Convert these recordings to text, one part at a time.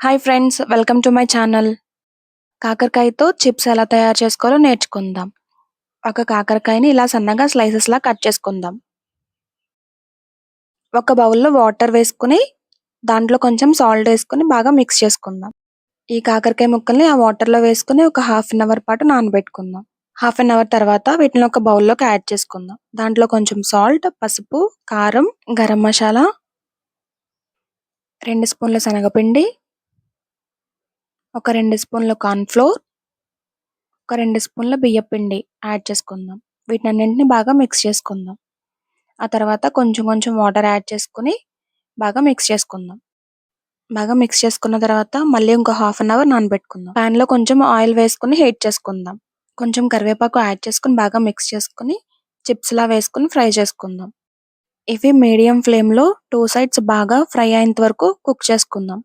Hi friends welcome to my channel కాకరకాయతో chips ఎలా తయారు చేసుకోవాలో నేర్చుకుందాం. ఒక కాకరకాయని ఇలా సన్నగా స్లైసెస్లా కట్ చేసుకుందాం. ఒక బౌల్లో వాటర్ వేసుకుని దాంట్లో కొంచెం సాల్ట్ వేసుకుని బాగా మిక్స్ చేసుకుందాం. ఈ కాకరకాయ ముక్కల్ని ఆ వాటర్లో వేసుకుని ఒక హాఫ్ అన్ అవర్ పాటు నానబెట్టుకుందాం. హాఫ్ అన్ అవర్ తర్వాత వీటిని ఒక బౌల్లోకి యాడ్ చేసుకుందాం. దాంట్లో కొంచెం సాల్ట్ పసుపు కారం గరం మసాలా రెండు స్పూన్ల శనగపిండి ఒక రెండు స్పూన్ల కార్న్‌ఫ్లోర్, ఒక రెండు స్పూన్ల బియ్యపిండి యాడ్ చేసుకుందాం. వీటన్నింటిని బాగా మిక్స్ చేసుకుందాం. ఆ తర్వాత కొంచెం కొంచెం వాటర్ యాడ్ చేసుకొని బాగా మిక్స్ చేసుకుందాం. బాగా మిక్స్ చేసుకున్న తర్వాత మళ్ళీ ఇంకో హాఫ్ అన్ అవర్ నానబెట్టుకుందాం. ప్యాన్లో కొంచెం ఆయిల్ వేసుకుని హీట్ చేసుకుందాం. కొంచెం కరివేపాకు యాడ్ చేసుకుని బాగా మిక్స్ చేసుకుని చిప్స్లా వేసుకుని ఫ్రై చేసుకుందాం. ఇవి మీడియం ఫ్లేమ్లో టూ సైడ్స్ బాగా ఫ్రై అయ్యేంత వరకు కుక్ చేసుకుందాం.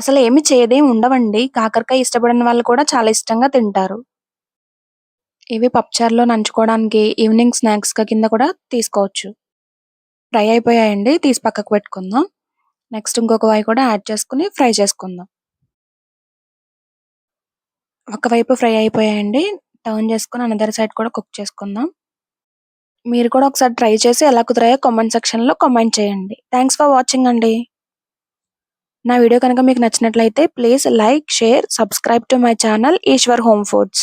అసలు ఏమి చేదేం ఉండవండి. కాకరకాయ ఇష్టపడని వాళ్ళు కూడా చాలా ఇష్టంగా తింటారు. ఇవి పప్పుచారులో నంచుకోవడానికి ఈవినింగ్ స్నాక్స్ కింద కూడా తీసుకోవచ్చు. ఫ్రై అయిపోయాయండి. తీసి పక్కకు పెట్టుకుందాం. నెక్స్ట్ ఇంకొక వాయి కూడా యాడ్ చేసుకుని ఫ్రై చేసుకుందాం. ఒకవైపు ఫ్రై అయిపోయాయండి. టర్న్ చేసుకుని అనదర్ సైడ్ కూడా కుక్ చేసుకుందాం. మీరు కూడా ఒకసారి ట్రై చేసి ఎలా కుదిరాయో కామెంట్ సెక్షన్లో కామెంట్ చేయండి. థ్యాంక్స్ ఫర్ వాచింగ్ అండి. నా వీడియో కనుక మీకు నచ్చినట్లయితే please like share subscribe to my channel Eshwar home foods.